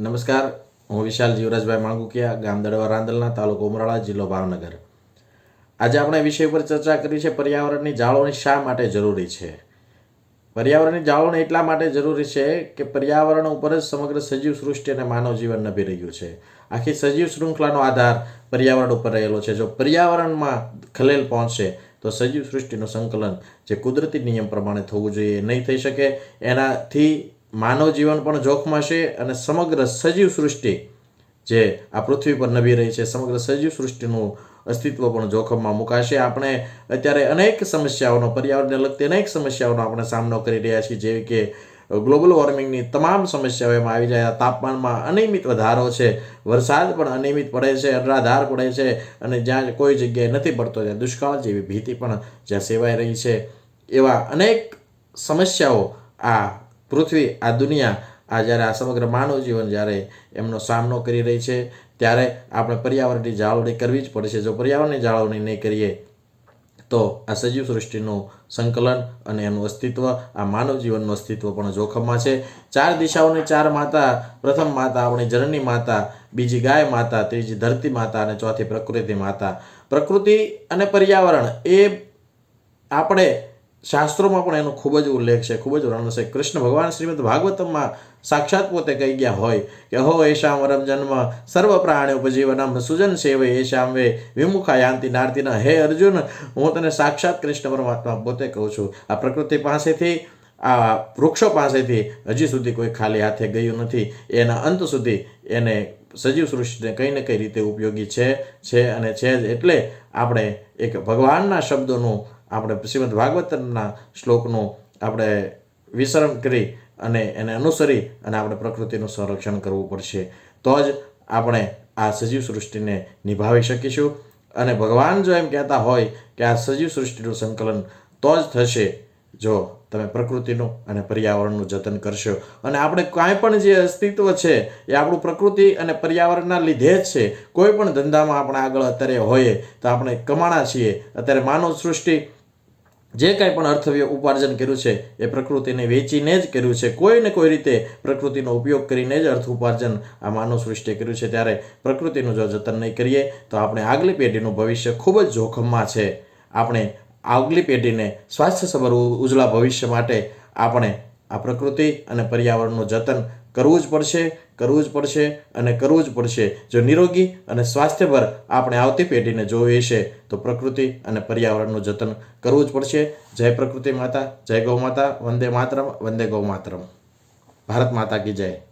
નમસ્કાર, હું વિશાલ જીવરાજભાઈ માંગુકિયા ગામ દડવા રાંદલના, તાલુકો ઉમરાળા, જિલ્લો ભાવનગર. આજે આપણે વિષય પર ચર્ચા કરી છે પર્યાવરણની જાળવણી શા માટે જરૂરી છે? પર્યાવરણની જાળવણી એટલા માટે જરૂરી છે કે પર્યાવરણ ઉપર જ સમગ્ર સજીવ સૃષ્ટિ અને માનવ જીવન નભી રહ્યું છે. આખી સજીવ શૃંખલાનો આધાર પર્યાવરણ ઉપર રહેલો છે. જો પર્યાવરણમાં ખલેલ પહોંચશે, તો સજીવ સૃષ્ટિનું સંકલન જે કુદરતી નિયમ પ્રમાણે થવું જોઈએ નહીં થઈ શકે. એનાથી માનવ જીવન પણ જોખમાશે અને સમગ્ર સજીવ સૃષ્ટિ જે આ પૃથ્વી પર નભી રહી છે, સમગ્ર સજીવ સૃષ્ટિનું અસ્તિત્વ પણ જોખમમાં મુકાશે. આપણે અત્યારે અનેક સમસ્યાઓનો, પર્યાવરણને લગતી અનેક સમસ્યાઓનો આપણે સામનો કરી રહ્યા છીએ, જેવી કે ગ્લોબલ વોર્મિંગની તમામ સમસ્યાઓ એમાં આવી જાય. તાપમાનમાં અનિયમિત વધારો છે, વરસાદ પણ અનિયમિત પડે છે, અનરાધાર પડે છે અને જ્યાં કોઈ જગ્યાએ નથી પડતો ત્યાં દુષ્કાળ જેવી ભીતિ પણ જ્યાં સેવાઈ રહી છે. એવા અનેક સમસ્યાઓ આ પૃથ્વી આ દુનિયા આ જ્યારે આ સમગ્ર માનવ જીવન જ્યારે એમનો સામનો કરી રહી છે, ત્યારે આપણે પર્યાવરણની જાળવણી કરવી જ પડશે જો પર્યાવરણની જાળવણી નહીં કરીએ, તો આ સજીવ સૃષ્ટિનું સંકલન અને એનું અસ્તિત્વ, આ માનવ જીવનનું અસ્તિત્વ પણ જોખમમાં છે. ચાર દિશાઓની ચાર માતા, પ્રથમ માતા આપણી જનની માતા, બીજી ગાય માતા, ત્રીજી ધરતી માતા અને ચોથી પ્રકૃતિ માતા. પ્રકૃતિ અને પર્યાવરણ એ આપણે શાસ્ત્રોમાં પણ એનો ખૂબ જ ઉલ્લેખ છે, ખૂબ જ વર્ણન છે. કૃષ્ણ ભગવાન શ્રીમદ ભાગવતમમાં સાક્ષાત પોતે કહી ગયા હોય કે, હો, એશામ વરમ જન્મ, સર્વ પ્રાણી ઉપજીવનમ, સુજન સેવે એશામ વે, વિમુખા યાંતિ નાર્તિના, હે અર્જુન, હું તને સાક્ષાત કૃષ્ણ પરમાત્મા પોતે કહું છું. આ પ્રકૃતિ પાસેથી, આ વૃક્ષો પાસેથી હજી સુધી કોઈ ખાલી હાથે ગયું નથી. એના અંત સુધી એને સજીવ સૃષ્ટિને કંઈ ને કઈ રીતે ઉપયોગી છે છે અને છે જ એટલે આપણે એક ભગવાનના શબ્દોનું આપણે શ્રીમદ ભાગવતના શ્લોકનું આપણે વિસરણ કરી અને એને અનુસરી અને આપણે પ્રકૃતિનું સંરક્ષણ કરવું પડશે. તો જ આપણે આ સજીવ સૃષ્ટિને નિભાવી શકીશું. અને ભગવાન જો એમ કહેતા હોય કે આ સજીવ સૃષ્ટિનું સંકલન તો જ થશે, જો તમે પ્રકૃતિનું અને પર્યાવરણનું જતન કરશો. અને આપણે કાંઈ પણ જે અસ્તિત્વ છે, એ આપણું પ્રકૃતિ અને પર્યાવરણના લીધે જ છે. કોઈ પણ ધંધામાં આપણે આગળ અત્યારે હોઈએ તો આપણે કમાણા છીએ. અત્યારે માનવ સૃષ્ટિ જે કાંઈ પણ અર્થ ઉપાર્જન કર્યું છે, એ પ્રકૃતિને વેચીને જ કર્યું છે. કોઈ ને કોઈ રીતે પ્રકૃતિનો ઉપયોગ કરીને જ અર્થ ઉપાર્જન આ માનવ સૃષ્ટિએ કર્યું છે. ત્યારે પ્રકૃતિનું જો જતન નહીં કરીએ, તો આપણે આગલી પેઢીનું ભવિષ્ય ખૂબ જ જોખમમાં છે. આપણે આગલી પેઢીને સ્વાસ્થ્યસભર ઉજળા ભવિષ્ય માટે આપણે આ પ્રકૃતિ અને પર્યાવરણનું જતન કરવું જ પડશે, કરવું જ પડશે અને કરવું જ પડશે. જો નિરોગી અને સ્વાસ્થ્યભર આપણે આવતી પેઢીને જોવી છે તો પ્રકૃતિ અને પર્યાવરણનું જતન કરવું જ પડશે. જય પ્રકૃતિ માતા, જય ગૌ માતા, વંદે માતરમ, વંદે ગૌ માતરમ. ભારત માતા કી જય.